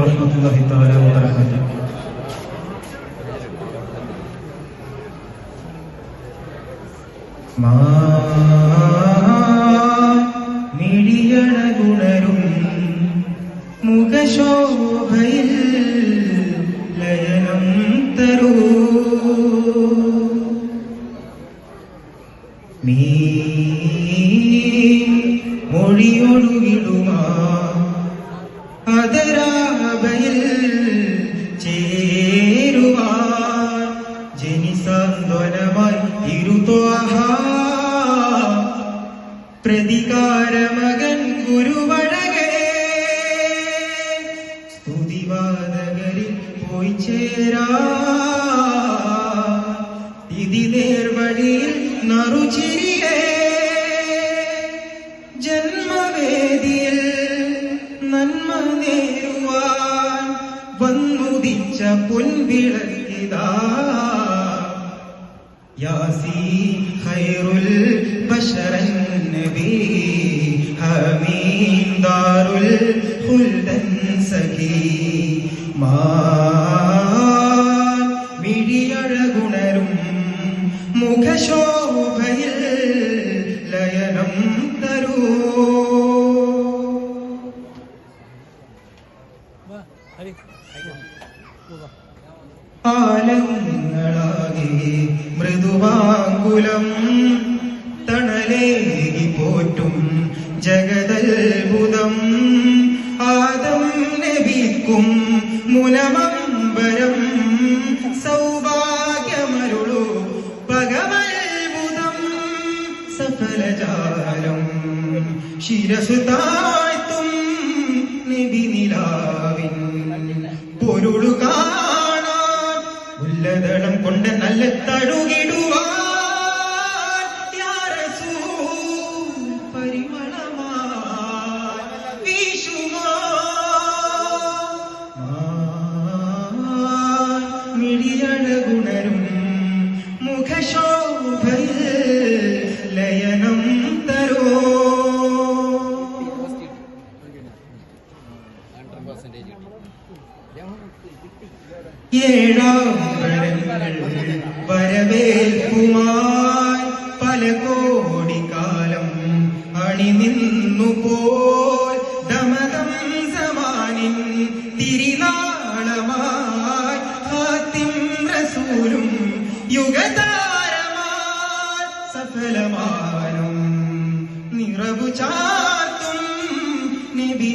রহমতুল্লাহ മാ മിഴിയണ ലയനം തരൂ നീ മൊഴിയൊഴുകിടുമാ അതരാ പ്രതികാരമകൻ ഗുരുവഴകേ സ്തുതിവാദകരിൽ പോയി ചേരാ. ഇതി നേർവഴിയിൽ നറുചിരിയേ. ജന്മവേദിയിൽ നന്മ നേരുവാൻ വന്നുദിച്ച പൊൻവിളക്കിതാ. യാസി ഖൈറുൽ ബശറൻ ഖുൽദൻ സഖി മാൻ മിഴിയഴകുണരും മുഖശോഭയിൽ ലയനം തരൂ. ആലങ്ങളാകെ മൃദുവാങ്കുലം തണലേകി പോറ്റും ജഗതത്ഭുതം ആദം നബിക്കും മുനമമ്പരം. സൗഭാഗ്യമരുളു ഭഗവത്ഭുതം സഫലജാലം ശിരസു താഴ്ത്തും നബി നിലാവിൻ പൊരുളു മിഴിയഴകുണരും മുഖശോഭയിൽ ലയനം തരോ? ഏഴാം വരവേൽപ്പുമായി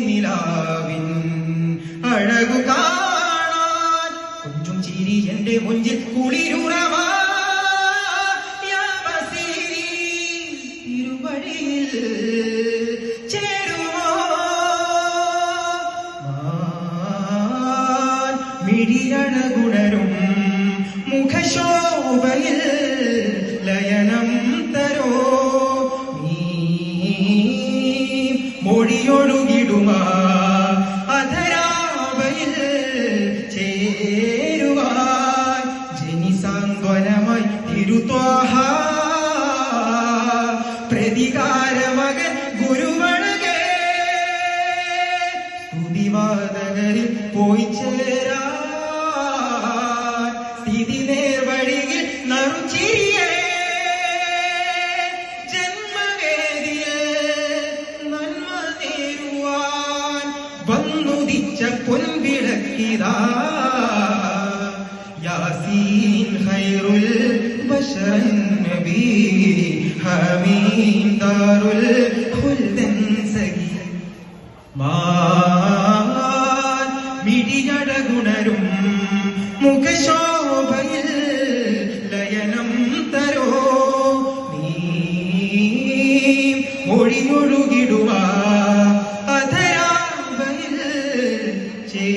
നിലാവിൻ അഴകു കാണാൻ. കൊഞ്ചും ചിരി എന്റെ മുഞ്ചിൽ കുളിരുറവാ. പ്രതികാരമകൻ ഗുരുവണകേ. സ്തുതിവാദകരിൽ പോയി ചേരാ സ്ഥിതി നേർവഴിയിൽ നറുചിരിയേ. ജന്മവേദിയെ നന്മ നേരുവാൻ വന്നുദിച്ച പൊൻവിളക്കിതാ. യാസീൻ ഹൈറുൽ ബഷറൻ നബി ഹമീം. ദാരുൽ ഖുൽദൻ സഖി. മാൻ മിടിയടകുണരും മുഖശോഭയിൽ ലയനം തരോ? നീ മൊഴിമൊഴുകിടുവാ അധരാബയിൽ ചേ